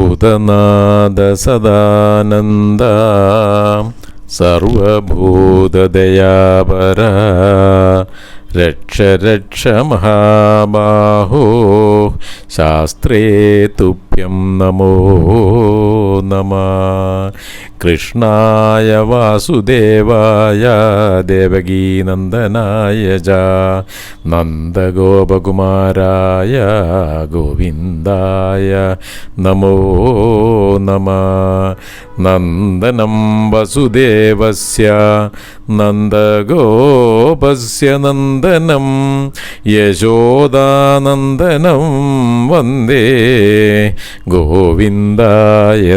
സർവഭൂതനാഥ സദാനന്ദ സർവഭൂതദയാപര രക്ഷ രക്ഷ മഹാബാഹോ ശാസ്ത്രേ തുഭ്യം നമോ. നമ. കൃഷ്ണായ വാസുദേവായ ദേവകീനന്ദനായ ജ. നന്ദഗോപകുമാരായ ഗോവിന്ദായ നമോ നമ. നന്ദനം വസുദേവസ്യ. നന്ദഗോപസ്യ നന്ദനം. യശോദാനന്ദനം വന്ദേ. ഗോവിന്ദായ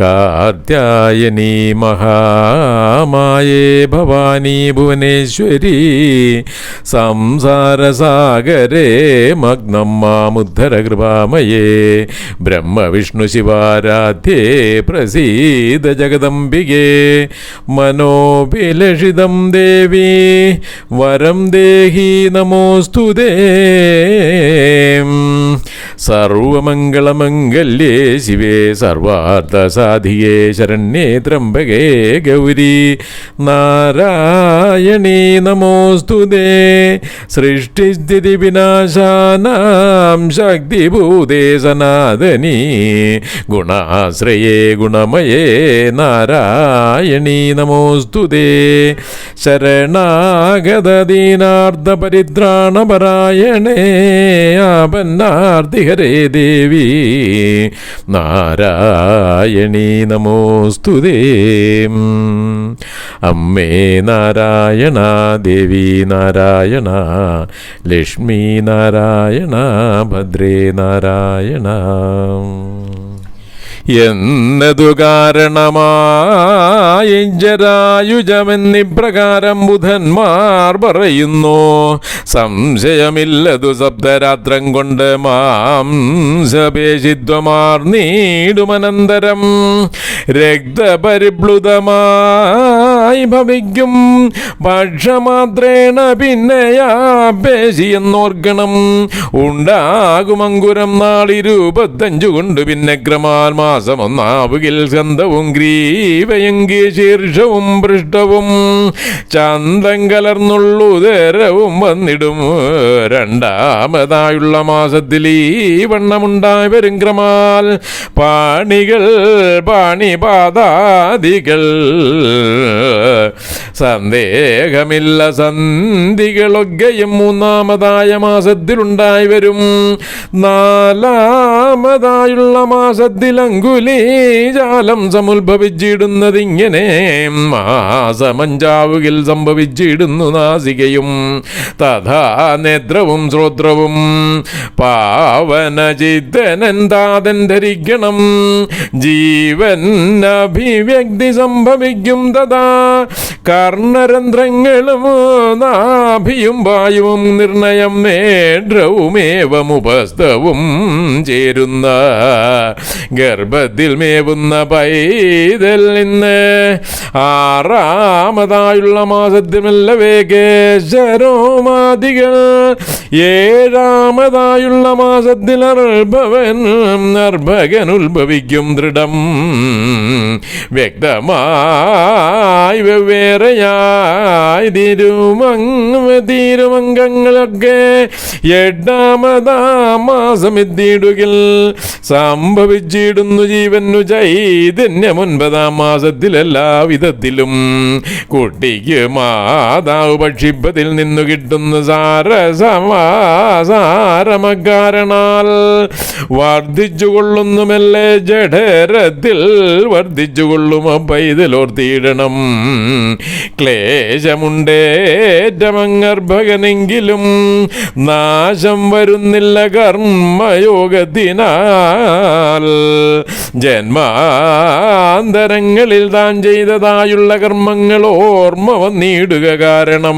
കാർത്യായനി മഹാമായേ ഭവാനി ഭുവനേശ്വരി. സംസാരസാഗരേ മഗ്നം മാമുദ്ധര കൃപാമയേ. ബ്രഹ്മവിഷ്ണു ശിവാരാധ്യേ പ്രസീദ ജഗദംബികേ. മനോഭിലഷിതം ദേവി വരം ദേഹി നമോസ്തുതേ. സർവമംഗളമംഗല്യേ ശിവേ സർവാർത്ഥസാധിയേ ശരണ്യേ ത്രംബകേ ഗൗരി. നാരായണീ നമോസ്തുതേ സൃഷ്ടിസ്ഥിതി വിനാശാനാം ശക്തിഭൂതേ സനാതനീ. ഗുണാശ്രയേ ഗുണമയേ നാരായണീ നമോസ്തുതേ ശരണാഗതദീനാർദ്ധപരിത്രാണപരായണേ ഹരേ ദേവി നാരായണീ നമോസ്തുതേ അമ്മേ നാരായണ ദേവി നാരായണ ലക്ഷ്മി നാരായണ ഭദ്രേ നാരായണ എന്നതു കാരണമായുജമെന്നിപ്രകാരം ബുധന്മാർ പറയുന്നു സംശയമില്ലതു സപ്തരാത്രം കൊണ്ട് മാംസപേശിത്വമാർ നീടുമനന്തരം രക്തപരിപ്ലുതമായി ഭവിക്കും. പക്ഷമാത്രേണ പിന്നെയാ ഉണ്ടാകുമങ്കുരം നാളിരുപത്തഞ്ചു കൊണ്ട് പിന്നെ ക്രമാൽ ഒന്നാവുകിൽ ഗന്ധവും ഗ്രീവയങ്കി ശീർഷവും പൃഷ്ഠവും ചന്തം കലർന്നുള്ളുതരവും വന്നിടും. രണ്ടാമതായുള്ള മാസത്തിൽ ഈ വണ്ണമുണ്ടായി വരും ക്രമാൽ. പാണികൾ പാണിപാതാദികൾ സന്ദേഹമില്ല സന്ധികളൊക്കെയും മൂന്നാമതായ മാസത്തിലുണ്ടായി വരും. നാലാമതായുള്ള മാസത്തിൽ അങ്കുലീജാലം സമുത്ഭവിച്ചിടുന്നതിങ്ങനെ മാസമഞ്ചാവുകിൽ സംഭവിച്ചിടുന്നു നാസികയും. തഥാ നേത്രവും ശ്രോത്രവും പാവനചിത്തനൻ താതൻ ധരിക്കണം. ജീവൻ അഭിവ്യക്തി സംഭവിക്കും തഥാ കർണരന്ധ്രങ്ങളും നാഭിയും വായുവും നിർണയം നേത്രവുമേവമുപസ്ഥവും ചേരുന്ന ഗർഭത്തിൽ മേവുന്ന പൈതൽ നിന്ന് ആറാമതായുള്ള മാസത്തിമല്ലവേ കേശരോമാദികൾ ഏഴാമതായുള്ള മാസത്തിൽ അർഭവൻ അർഭകൻ ഉത്ഭവിക്കും ദൃഢം. വ്യക്തമായി വെവ്വേറെയായി തിരുമങ് തിരുമംഗങ്ങളൊക്കെ എട്ടാമതാ മാസം എത്തിയിടുകിൽ സംഭവിച്ചിടുന്നു. ജീവനു ചൈതന്യ ഒൻപതാം മാസത്തിൽ എല്ലാ വിധത്തിലും കുട്ടിക്ക് മാതാവ് ഭക്ഷിപ്പതിൽ നിന്നു കിട്ടുന്ന സാരസമാസാരമക്കാരണാൽ വർദ്ധിച്ചുകൊള്ളുന്നുമല്ലേ ജഠരത്തിൽ? വർദ്ധിച്ചുകൊള്ളും പൈതലോർത്തിയിടണം. ക്ലേശമുണ്ടേറ്റമങ്ങർഭകനെങ്കിലും നാശം വരുന്നില്ല കർമ്മയോഗത്തിനാൽ. ജന്മാന്തരങ്ങളിൽ താൻ ചെയ്തതായുള്ള കർമ്മങ്ങൾ ഓർമ്മ വന്നിടുക കാരണം.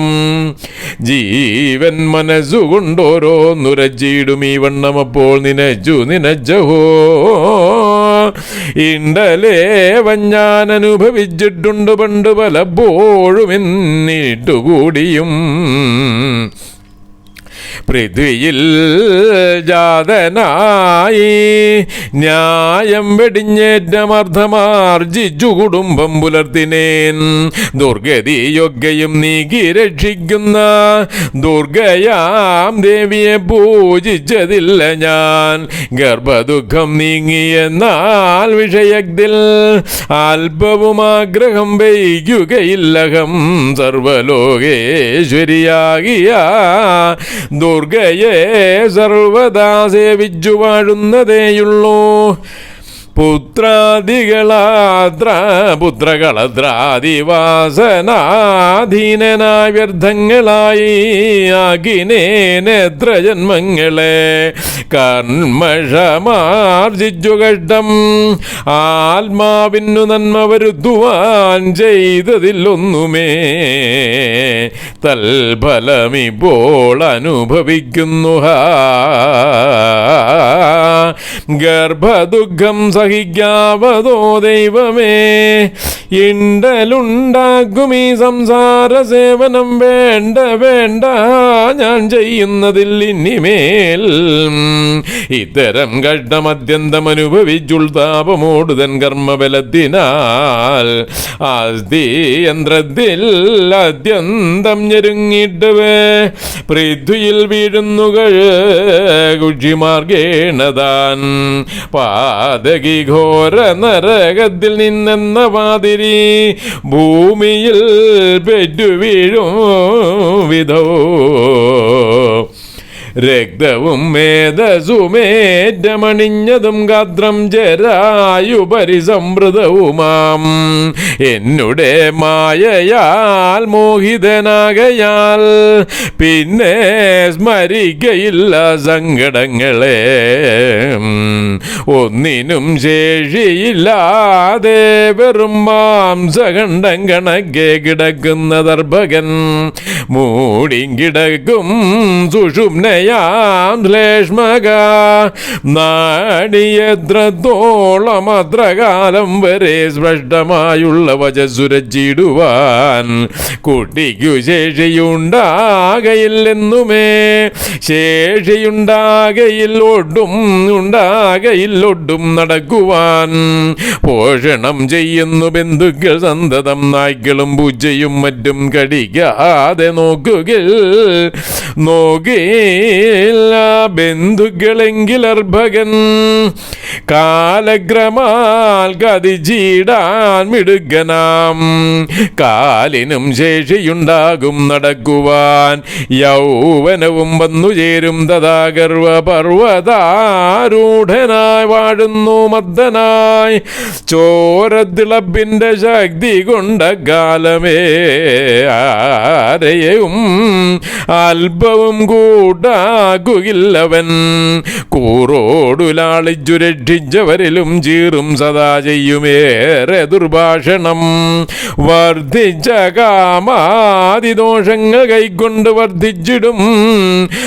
ജീവൻ മനസ്സുകൊണ്ടോരോന്നുരച്ചിടും ഈ വണ്ണം അപ്പോൾ നിനച്ചു നിനജഹോ. ഇണ്ടലേവൻ ഞാൻ അനുഭവിച്ചിട്ടുണ്ട് പണ്ട് പലപ്പോഴും എന്നിട്ടുകൂടിയും. പൃഥ്വിയിൽ ജാതനായി ന്യായം വെടിഞ്ഞേറ്റമർത്ഥമാർജിച്ചു കുടുംബം പുലർത്തിനേൻ. ദുർഗതി യോഗ്യയും നീക്കി രക്ഷിക്കുന്ന ദുർഗയാം ദേവിയെ പൂജിച്ചതില്ല ഞാൻ. ഗർഭദുഃഖം നീങ്ങിയെന്നാൽ വിഷയത്തിൽ അല്പവും ആഗ്രഹം വയ്ക്കുകയില്ലഹം സർവലോകേശ്വരിയാകിയ ദുർഗയെ സർവദാ സേവിച്ചു വാഴുന്നതേയുള്ളൂ പുത്രാദികളാത്ര പുത്രകളദ്രാദിവാസനാധീനനായ വ്യർത്ഥങ്ങളായി ആകിനേനെത്ര ജന്മങ്ങളെ കർമ്മഷമാർജിച്ചു കഷ്ടം ആത്മാവിനു നന്മ വരുത്തുവാൻ ചെയ്തതിലൊന്നുമേ. തൽഫലമിപ്പോൾ അനുഭവിക്കുന്നു. ഗർഭദുഃഖം ഗർഭദുഃഖം സഹിക്കാവതോ ദൈവമേ. ഇണ്ടലുണ്ടാക്കും ഈ സംസാര സേവനം വേണ്ട വേണ്ട. ഞാൻ ചെയ്യുന്നതിൽ ഇനിമേൽ. ഇത്തരം കഷ്ടമത്യന്തം അനുഭവിച്ചുൾതാപമോടുതൻ കർമ്മബലത്തിനാൽ ആസ്തി യന്ത്രത്തിൽ അത്യന്തം ഞെരുങ്ങിട്ടവേ. പൃഥ്വിയിൽ വീഴുന്നുകൾ കുഷിമാർഗേണതാൻ പാതകി ഘോര നരകത്തിൽ നിന്നെന്ന മാതിരി ഭൂമിയിൽ പെറ്റു വീഴും വിധോ രക്തവും മേധസുമേറ്റമണിഞ്ഞതും ഗാത്രം ജരായു പരിസമൃതവുമാം എന്നുടെ മായയാൽ മോഹിതനാകയാൽ പിന്നെ സ്മരിക്കയില്ല സങ്കടങ്ങളെ. ഒന്നിനും ശേഷിയില്ലാതെ വെറും മാംസഖണ്ഡം കണക്കെ കിടക്കുന്ന ദർഭകൻ മൂടിങ്കിടക്കും സുഷുമ്നയാം ശ്ലേഷ്മക നാടിയത്രത്തോളം അത്ര കാലം വരെ സ്പഷ്ടമായുള്ള വചസുരച്ചിടുവാൻ കുട്ടിക്കു ശേഷിയുണ്ടാകയില്ലെന്നുമേ. ശേഷിയുണ്ടാകയിൽ ഒട്ടും ഉണ്ടാകയിൽ ഒട്ടും നടക്കുവാൻ പോഷണം ചെയ്യുന്നു ബന്ധുക്കൾ സന്തതം നായ്ക്കളും പൂജയും മറ്റും കടിക്കാതെ നോക്കുകയിൽ ബന്ധുക്കളെങ്കിൽ അർഭകൻ. കാലക്രമാൽ ജീടാൻ മിടുക്കനാം. കാലിനും ശേഷിയുണ്ടാകും നടക്കുവാൻ. യൗവനവും വന്നു ചേരും തഥാ ഗർവ പർവതാരൂഢനായി വാഴുന്നു മദ്ദനായി ചോരത്തിളപ്പിന്റെ ശക്തി കൊണ്ട കാലമേ ആരെയും അല്പവും കൂട്ടാകുകില്ലവൻ കൂറോടു ലാളിച്ചു രക്ഷിച്ചവരിലും ചീറും സദാ ചെയ്യുമേറെ ദുർഭാഷണം. വർദ്ധിച്ച കാമാതിദോഷങ്ങൾ കൈക്കൊണ്ട് വർദ്ധിച്ചിടും.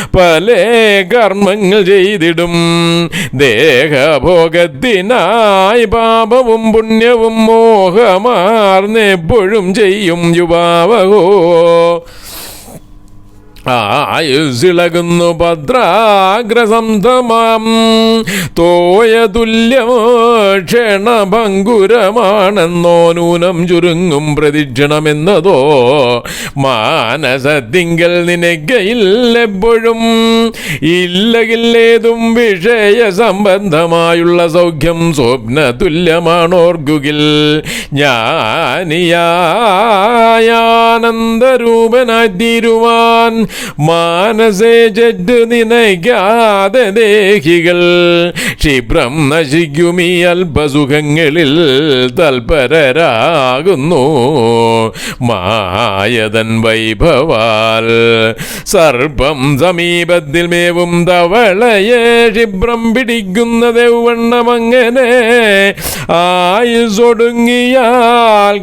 പല കർമ്മങ്ങൾ ചെയ്തിടും. ദേഹഭോഗത്തിനായി പാപവും പുണ്യവും മോഹമാർന്നെപ്പോഴും ചെയ്യും യുവാവഹോ. ആയുസിളകുന്നു ഭദ്രാഗ്രസംതമാം തോയ തുല്യമോ ക്ഷണഭങ്കുരമാണെന്നോ നൂനം ചുരുങ്ങും പ്രദക്ഷിണമെന്നതോ മാനസത്തിങ്കൽ നിനക്കയില്ലെപ്പോഴും ഇല്ലകില്ലേതും വിഷയ സംബന്ധമായുള്ള സൗഖ്യം സ്വപ്ന തുല്യമാണോർഗുകിൽ ഞാനിയാനന്ദരൂപനായി തീരുവാൻ മാനസേ ജഡ് നിനയ്ക്കാതെ ദേഹികൾ ക്ഷിപ്രം നശിക്കുമീ അല്പസുഖങ്ങളിൽ തൽപരരാകുന്നു. മായതൻ വൈഭവാൽ സർപ്പം സമീപത്തിൽ മേവും തവളയെ ക്ഷിപ്രം പിടിക്കുന്നത് വണ്ണമങ്ങനെ ആയുസൊടുങ്ങിയാൽ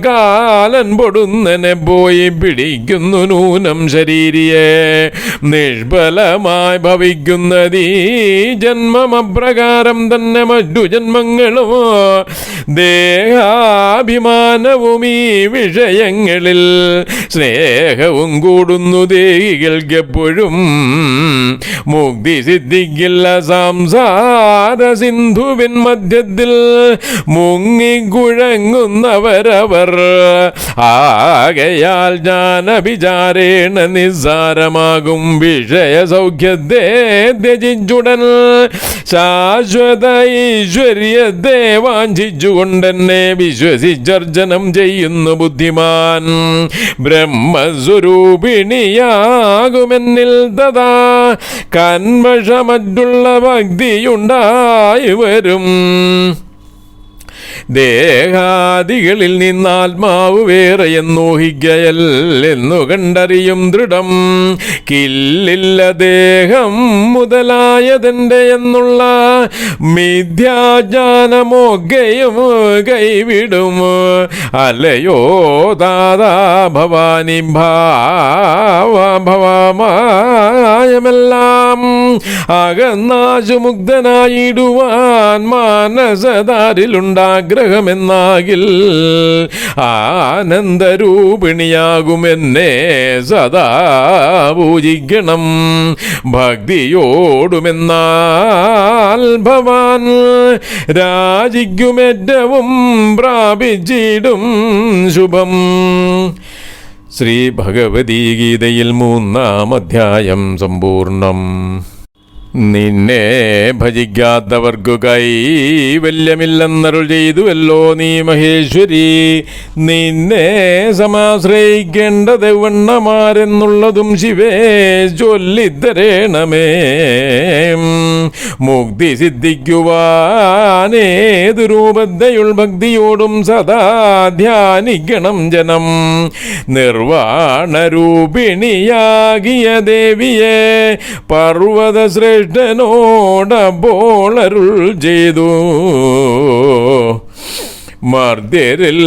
കാലൻ പൊടുന്നനെ പോയി പിടിക്കുന്നു നൂനം ശരീരിയെ. നിഷ്ഫലമായി ഭവിക്കുന്നതീ ജന്മമപ്രകാരം തന്നെ മറ്റു ജന്മങ്ങളും ദേഹാഭിമാനവും ഈ വിഷയങ്ങളിൽ സ്നേഹവും കൂടുന്നു ദേഹികൾക്കെപ്പോഴും. മുക്തി സിദ്ധിക്കില്ല സംസാര സിന്ധുവിൻ മധ്യത്തിൽ. മുങ്ങിക്കുഴങ്ങുന്നവരവർ ആകയാൽ ജ്ഞാനവിചാരേണ നിസ്സാരമാകും വിഷയ സൗഖ്യത്തെ ത്യജിച്ചുടൻ ശാശ്വത ഈശ്വര്യത്തെ വാഞ്ചിച്ചുകൊണ്ടെന്നെ വിശ്വസിച്ചർജനം ചെയ്യുന്നു ബുദ്ധിമാൻ. ബ്രഹ്മസ്വരൂപിണിയാകുമെന്നിൽ തഥാ കന്മഷമറ്റുള്ള ഭക്തിയുണ്ടായി വരും. ദേഹാദികളിൽ നിന്നാത്മാവ് വേറെ എന്നു കണ്ടറിയും ദൃഢം. കില്ലില്ല ദേഹം മുതലായതെന്റെ എന്നുള്ള മിഥ്യാജ്ഞാനമൊക്കെയും കൈവിടും. അലയോ ദാദാ ഭവാനി ഭാവ ഭവമായമെല്ലാം അകന്നാശുമുഗ്ധനായിടുവാൻ ആനന്ദരൂപിണിയാകും എന്നെ സദാ പൂജിക്കണം. ഭക്തിയോടുമെന്നാൽ ഭവാൻ രാജിക്കുമേറ്റവും പ്രാപിച്ചിടും ശുഭം. ശ്രീ ഭഗവതി ഗീതയിൽ മൂന്നാം അധ്യായം സമ്പൂർണം നിന്നെ ഭജിക്കാത്തവർക്കു കൈവല്യമില്ലെന്നരുൾ ചെയ്തുവല്ലോ നീ മഹേശ്വരി. നിന്നെ സമാശ്രയിക്കേണ്ടത് വണ്ണമാരെന്നുള്ളതും ശിവേ ചൊല്ലിത്തരേണമേ. മുക്തി സിദ്ധിക്കുവാനേതു രൂപതയുൾ ഭക്തിയോടും സദാ ധ്യാനിക്കണം ജനം. നിർവാണരൂപിണിയാകിയ ദേവിയെ പർവത ശ്രേഷ്ഠനോടപ്പോൾ ചെയ്തു. മർദ്യരിൽ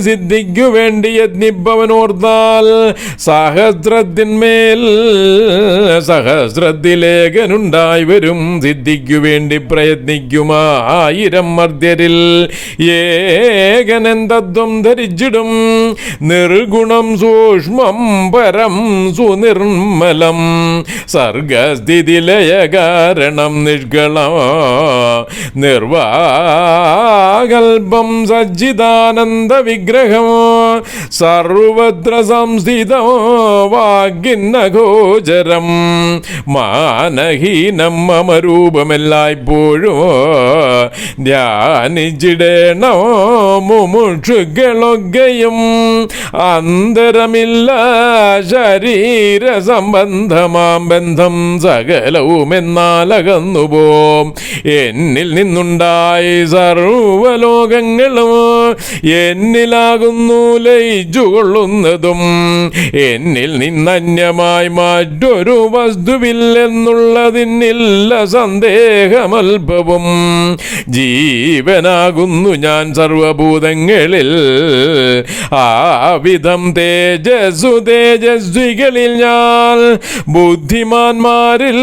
സിദ്ധിക്കു വേണ്ടി യജ്ഞിപ്പവനോർത്താൽ സഹസ്രത്തിന്മേൽ സഹസ്രത്തിലേഖനുണ്ടായി വരും. സിദ്ധിക്കു വേണ്ടി പ്രയത്നിക്കുമായിരം മർദ്യരിൽ ഏകനെന്തത്വം ധരിച്ചിടും. നിർഗുണം സൂക്ഷ്മം പരം സുനിർമ്മലം. സർഗസ്ഥിതിലയ കാരണം നിഷ്കളം നിർവാകൽപം സജ്ജിദാനന്ദ വിഗ്രഹം. സർവത്ര സംസ്ഥിതോ വാഗ്യന്നഗോചരം മാനഹീനം മമ രൂപമെല്ലായ്പ്പോഴും ധ്യാനിച്ചിടേണോ മുമുക്ഷുകളൊക്കെയും. അന്തരമില്ല ശരീര സംബന്ധമാം ബന്ധം സകലവും എന്നാലകന്നുപോം എന്നിൽ നിന്നുണ്ടായി സർവലോകങ്ങളും എന്നിലാകുന്നു ലയിച്ചുകൊള്ളുന്നതും എന്നിൽ നിന്നന്യമായി മറ്റൊരു വസ്തുവില്ലെന്നുള്ളതിനില്ല സന്ദേഹമൽപവും ജീവനാകുന്നു ഞാൻ സർവഭൂതങ്ങളിൽ. ആവിധം തേജസ്സു തേജസ്വികളിൽ ഞാൻ. ബുദ്ധിമാന്മാരിൽ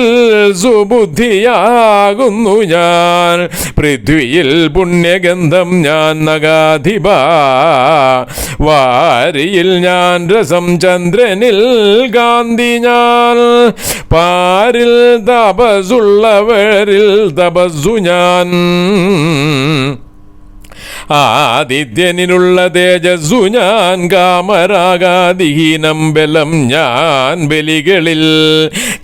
സുബുദ്ധിയാകുന്നു ഞാൻ. പൃഥ്വിയിൽ പുണ്യഗന്ധം ഞാൻ നഗാധിപ. വാരിയിൽ ഞാൻ രസം ചന്ദ്രനിൽ ഗാന്ധി ഞാൻ പാരിൽ തപസുള്ളവരിൽ തപസ്സു ഞാൻ. ആദിത്യനിലുള്ള തേജസ്സു ഞാൻ കാമരാഗാദിഹീനം ബലം ഞാൻ ബലികളിൽ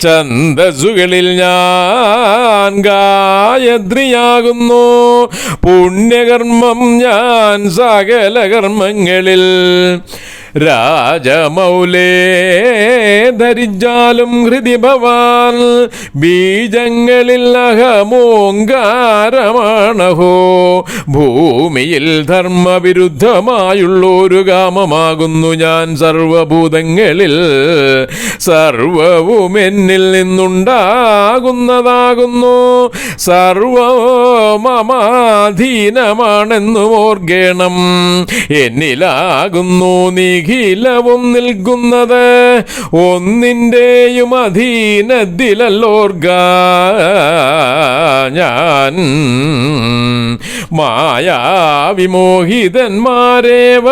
ഛന്ദസ്സുകളിൽ ഞാൻ ഗായത്രിയാകുന്നു. പുണ്യകർമ്മം ഞാൻ സകല കർമ്മങ്ങളിൽ രാജമൗലേ ധരിച്ചാലും ഹൃദി ഭവാൻ ബീജങ്ങളിൽ അഹമോങ്കാരമാണഹോ. ഭൂമിയിൽ ധർമ്മവിരുദ്ധമായുള്ളൊരു കാമമാകുന്നു ഞാൻ സർവഭൂതങ്ങളിൽ. സർവവും എന്നിൽ നിന്നുണ്ടാകുന്നതാകുന്നു. സർവമമാധീനമാണെന്നും ഓർഗേണം എന്നിലാകുന്നു നിഖിലവും നിൽക്കുന്നത് ഒന്നിന്റെയും അധീനത്തിലല്ലോർഗ ഞാൻ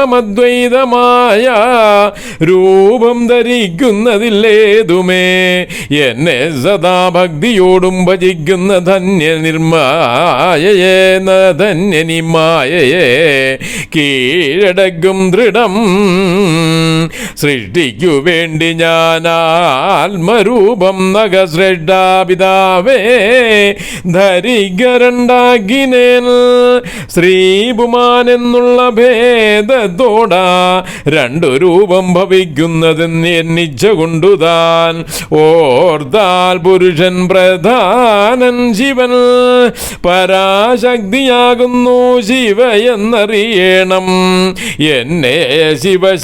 മായാവിമോഹിതന്മാരേവമദ്വൈതമായ രൂപം ധരിക്കുന്നതില്ലേതുമേ എന്നെ സദാ ഭക്തിയോടും ഭജിക്കുന്ന ധന്യ നിർമായയെ ധന്യനി മായയെ കീഴടക്കും ദൃഢം സൃഷ്ടിക്കു വേണ്ടി ഞാൻ ആത്മരൂപം നഗശ്രേഷ്ഠാപിതാവേ ധരികരണ്ടാകിനേൽ ശ്രീപുമാൻ എന്നുള്ള ഭേദത്തോടാ രണ്ടു രൂപം ഭവിക്കുന്നതെന്ന് എന്നിച്ച കൊണ്ടുതാൻ ഓർത്താൽ പുരുഷൻ പ്രധാനൻ ശിവൻ. പരാശക്തിയാകുന്നു ശിവ എന്നറിയണം എന്നെ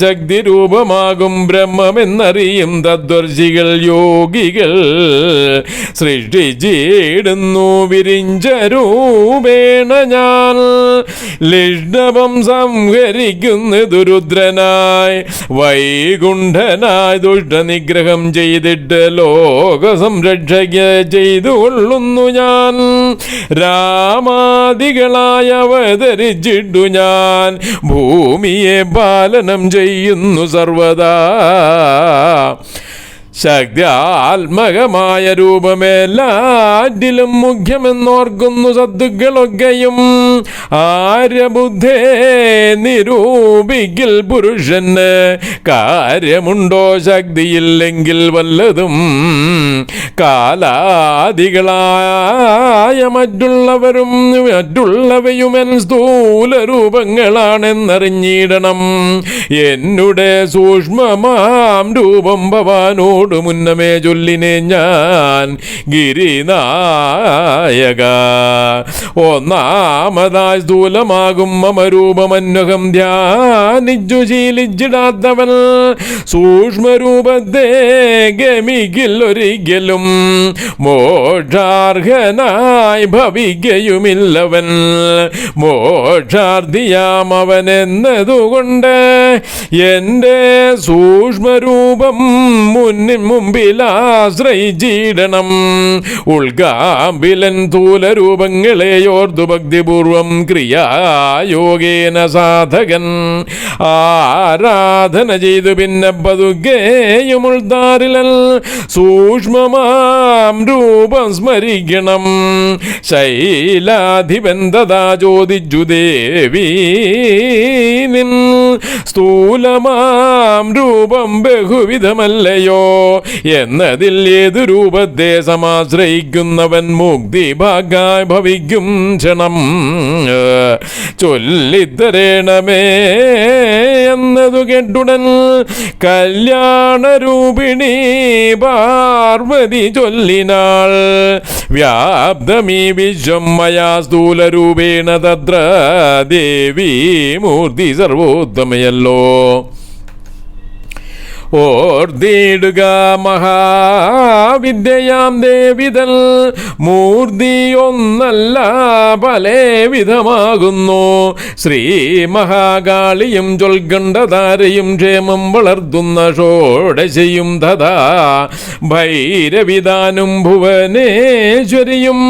ശിവശക്തി രൂപമാകും ബ്രഹ്മമെന്നറിയും തദ്വർജികൾ യോഗികൾ. സൃഷ്ടിച്ചിടുന്നു വിരിഞ്ച രൂപേണ ഞാൻ. ലിഷ്ണവം സംഹരിക്കുന്ന ദുരുദ്രനായി വൈകുണ്ഠനായി ദുഷ്ടനിഗ്രഹം ചെയ്തിട്ട് ലോക സംരക്ഷക ചെയ്തു കൊള്ളുന്നു ഞാൻ. രാമാദികളായ അവതരിച്ചിട്ടു ഞാൻ. ഭൂമിയെ പാലനം ചെയ്യുന്നു സർവദാ. ശക്തിയാത്മകമായ രൂപമേലാറ്റിലും മുഖ്യമെന്നോർക്കുന്നു സത്തുക്കളൊക്കെയും ആര്യബുദ്ധേ നിരൂപിക്കിൽ പുരുഷന് കാര്യമുണ്ടോ ശക്തിയില്ലെങ്കിൽ വല്ലതും? കാലാദികളായ മറ്റുള്ളവരും മറ്റുള്ളവയുമൻ സ്ഥൂല രൂപങ്ങളാണെന്നറിഞ്ഞിടണം എന്നുടെ സൂക്ഷ്മമാം രൂപം ഭവാനോട് മുന്നമേ ചൊല്ലിനെ ഞാൻ ഗിരിനായക. ഒന്നാമതായി സ്ഥൂലമാകും മമരൂപമന്വകം ധ്യാനിച്ചു ശീലിച്ചിടാത്തവൻ. സൂക്ഷ്മരൂപത്തെ ഗമികിൽ ഒരിക്കലും മോക്ഷാർഹനായി ഭവിക്കയുമില്ലവൻ. മോക്ഷാർത്ഥിയാം അവൻ എന്നതുകൊണ്ട് എന്റെ സൂക്ഷ്മരൂപം മുന്നിൻ മുമ്പിൽ ആശ്രയിച്ചിടണം. ഉൾഗാമ്പിലൻ സ്ഥൂലരൂപങ്ങളെ ഓർത്തു ഭക്തിപൂർവം ക്രിയായോഗേന സാധകൻ. ആരാധന ചെയ്തു പിന്നെ പതുകേയും ഉൾത്താരിലൽ സൂക്ഷ്മമാം രൂപം സ്മരിക്കണം. ശൈലാധിപൻ തഥാ ചോദിച്ചു ദേവി നിൻ സ്ഥൂലമാം രൂപം ബഹുവിധമല്ലയോ? എന്നതിൽ ഏതു രൂപത്തെ സമാശ്രയിക്കുന്നവൻ മുക്തി ഭാഗായി ഭവിക്കും ക്ഷണം? ചൊല്ലിത്തരേണമേ എന്നതു കേട്ടുടൻ കല്യാണരൂപിണി പാർവതി ചൊല്ലിനാൾ. വ്യാപ്തമീ വിശ്വം മയാ സ്ഥൂലരൂപേണ തത്ര ദേവി മൂർത്തി സർവോത്തമയല്ലോ. ഓർത്തിടുക മഹാവിദ്യയാം ദേവിതൽ മൂർത്തി ഒന്നല്ല പല വിധമാകുന്നു. ശ്രീ മഹാകാളിയും ചൊൽകണ്ഠധാരയും ക്ഷേമം വളർത്തുന്ന ഷോഡശയും തഥാ ഭൈരവിതാനും ഭുവനേശ്വരിയും.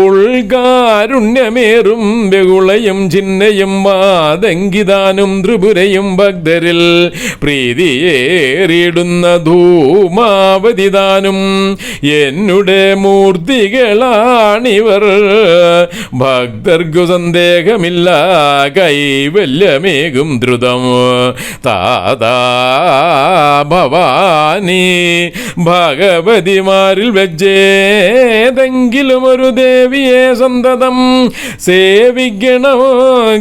ഉൾകാരുണ്യമേറും ബഹുളയും ചിന്നയും മാതങ്കിതാനും ത്രിപുരയും ഭക്തരിൽ. പ്രീതിയെ പേറിയിടുന്ന ധൂമാവതി താനും എന്നുടെ മൂർത്തികളാണിവർ. ഭക്തർക്കു സന്ദേഹമില്ല കൈവല്യമേകും ദ്രുതം. താതാ ഭവാനി ഭഗവതിമാരിൽ വെച്ചേതെങ്കിലും ഒരു ദേവിയെ സന്തതം സേവിക്കണമോ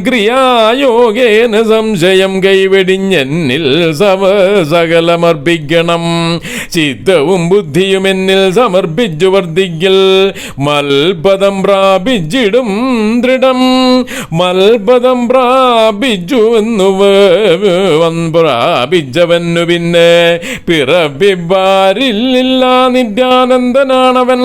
ക്രിയായോഗേന സംശയം കൈവെടിഞ്ഞെന്നിൽ സമ സകലമർപ്പിക്കണം ചിത്തവും ബുദ്ധിയും എന്നിൽ സമർപ്പിച്ചു വർദ്ധിക്കൽ. മൽപദം പ്രാപിച്ചിടും ദൃഢം. മൽപദം പ്രാപിച്ചു എന്നു വൻ പ്രാപിച്ചവനു പിന്നെ പിറപ്പിപ്പാരില്ല നിത്യാനന്ദനാണവൻ.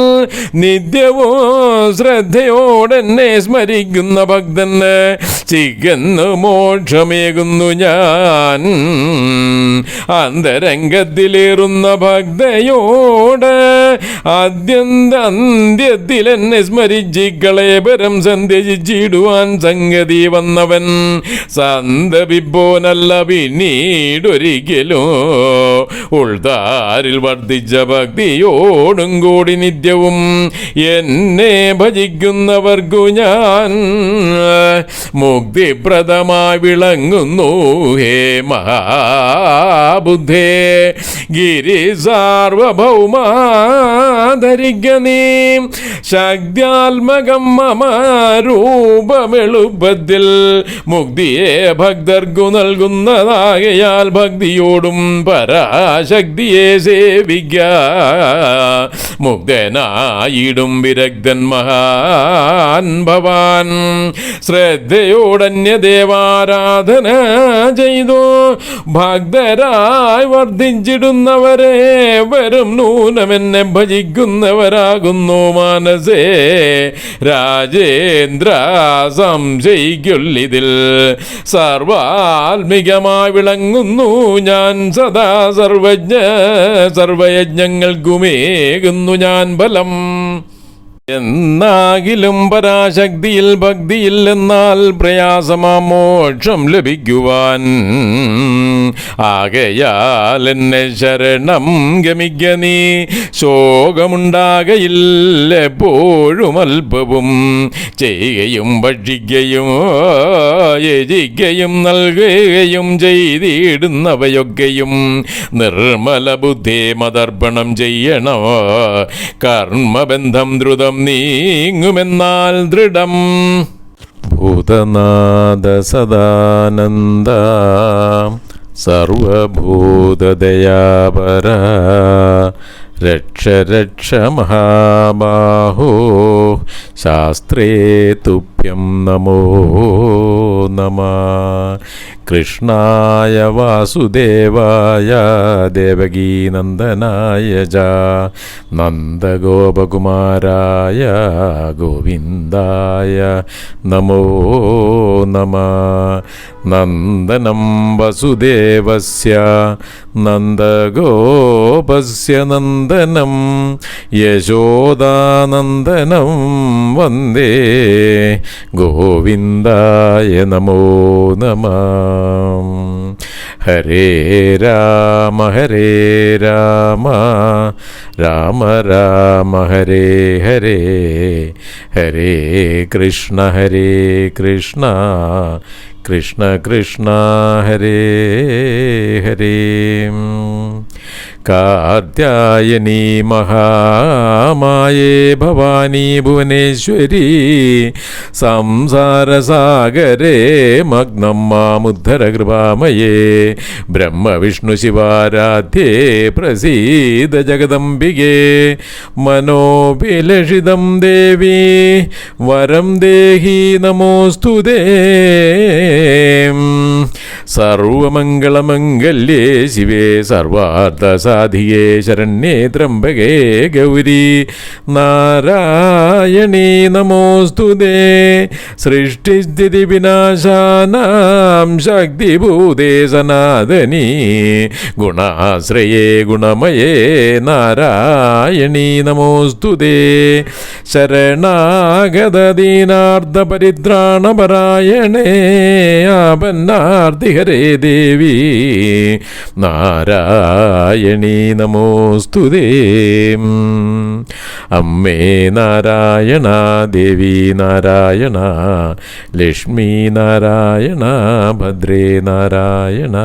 നിത്യവും ശ്രദ്ധയോടെന്നെ സ്മരിക്കുന്ന ഭക്തന് ചികന്നു മോക്ഷമേകുന്നു ഞാൻ. അന്തരംഗത്തിലേറുന്ന ഭക്തയോട് അത്യന്ത എന്നെ സ്മരിച്ചിക്കളെ പരം സന്ധ്യജിച്ചിടുവാൻ സംഗതി വന്നവൻ സന്തപിപ്പോനല്ല പിന്നീടൊരിക്കലും ഉൾത്താരിൽ വർദ്ധിച്ച ഭക്തിയോടും കൂടി നിത്യവും എന്നെ ഭജിക്കുന്നവർക്കു ഞാൻ മുക്തിപ്രദമായി വിളങ്ങുന്നു ഹേ മഹാബുദ്ധേ ഗിരി സാർവഭൗമാധരിക്ക ശക്തിയാത്മകം മമ രൂപമെളുപ്പത്തിൽ മുക്തിയെ ഭക്തർക്കു നൽകുന്നതാകയാൽ ഭക്തിയോടും പരാശക്തിയെ സേവിക്ക. മുക്തനായിടും വിരക്തൻ മഹാൻ ഭവാൻ. ശ്രദ്ധയോടന്യദേവാരാധന ചെയ്തു. ഭക്തരായി വർദ്ധിച്ചിടുന്നവരെ വരും നൂനമെന്നെ ഭജിക്കുന്നവരാകുന്നു മാനസേ രാജേന്ദ്ര സംശയിക്കുള്ളിതിൽ സർവാത്മികമായി വിളങ്ങുന്നു. ഞാൻ സദാ സർവജ്ഞ സർവയജ്ഞങ്ങൾക്കുമേകുന്നു ഞാൻ ബലം. എന്നാകിലും പരാശക്തിയിൽ ഭക്തിയില്ലെന്നാൽ പ്രയാസമാ മോക്ഷം ലഭിക്കുവാൻ. ആകയാൽ എന്നെ ശരണം ഗമിക്ക നീ. ശോകമുണ്ടാകയില്ല എപ്പോഴും അല്പവും. ചെയ്യുകയും ഭക്ഷിക്കുകയും യജിക്കുകയും നൽകുകയും ചെയ്തിടുന്നവയൊക്കെയും നിർമ്മല ബുദ്ധി മതർപ്പണം ചെയ്യണോ? കർമ്മബന്ധം ദ്രുതം നീങ്ങുമെന്നാൽ ദൃഢം. ഭൂതനാഥ സദാനന്ദ സർവഭൂതദയാപര രക്ഷ രക്ഷ മഹാബാഹോ ശാസ്ത്രേ തുഭ്യം നമോ നമ. കൃഷ്ണായ വാസുദേവായ ദേവകീനന്ദനായ ജ. നന്ദഗോപകുമാരായ ഗോവിന്ദായ നമോ നമ. നന്ദനം വസുദേവസ്യ. നന്ദഗോപസ്യ നന്ദനം. യശോദാനന്ദനം വന്ദേ. ഗോവിന്ദായ നമോ നമ. ഹരേ രാമ ഹരേ രാമ. രാമ രാമ ഹരേ ഹരേ. ഹരേ കൃഷ്ണ ഹരേ കൃഷ്ണ. കൃഷ്ണ കൃഷ്ണ ഹരേ ഹരേ. കാർത്യായനി മഹാമായേ ഭവാനി ഭുവനേശ്വരി സംസാരസാഗരേ മഗ്നം മാമുദ്ധര കൃപാമയേ ബ്രഹ്മവിഷ്ണു ശിവാരാധ്യേ പ്രസീദ ജഗദംബികേ മനോഭിലഷിതം ദേവി വരം ദേഹി നമോസ്തു സർവമംഗളമംഗല്യേ ശിവേ സർവാർത്ഥസാ രാധികേ ശരണ്യേ ത്രംബകേ ഗൗരി. നാരായണീ നമോസ്തുതേ സൃഷ്ടിസ്ഥിതി വിനാശാനാം ശക്തിഭൂതേ സനാതനീ. ഗുണാശ്രയേ ഗുണമയേ നാരായണീ നമോസ്തുതേ ശരണാഗതദീനാർദ്ധപരിത്രാണപരായണേ ആപന്നാർത്തിഹരേ ദേവി. നാരായണീ നമോസ്തുതേ അമ്മേ നാരായണ ദേവി നാരായണ ലക്ഷ്മി നാരായണ ഭദ്രേ നാരായണ.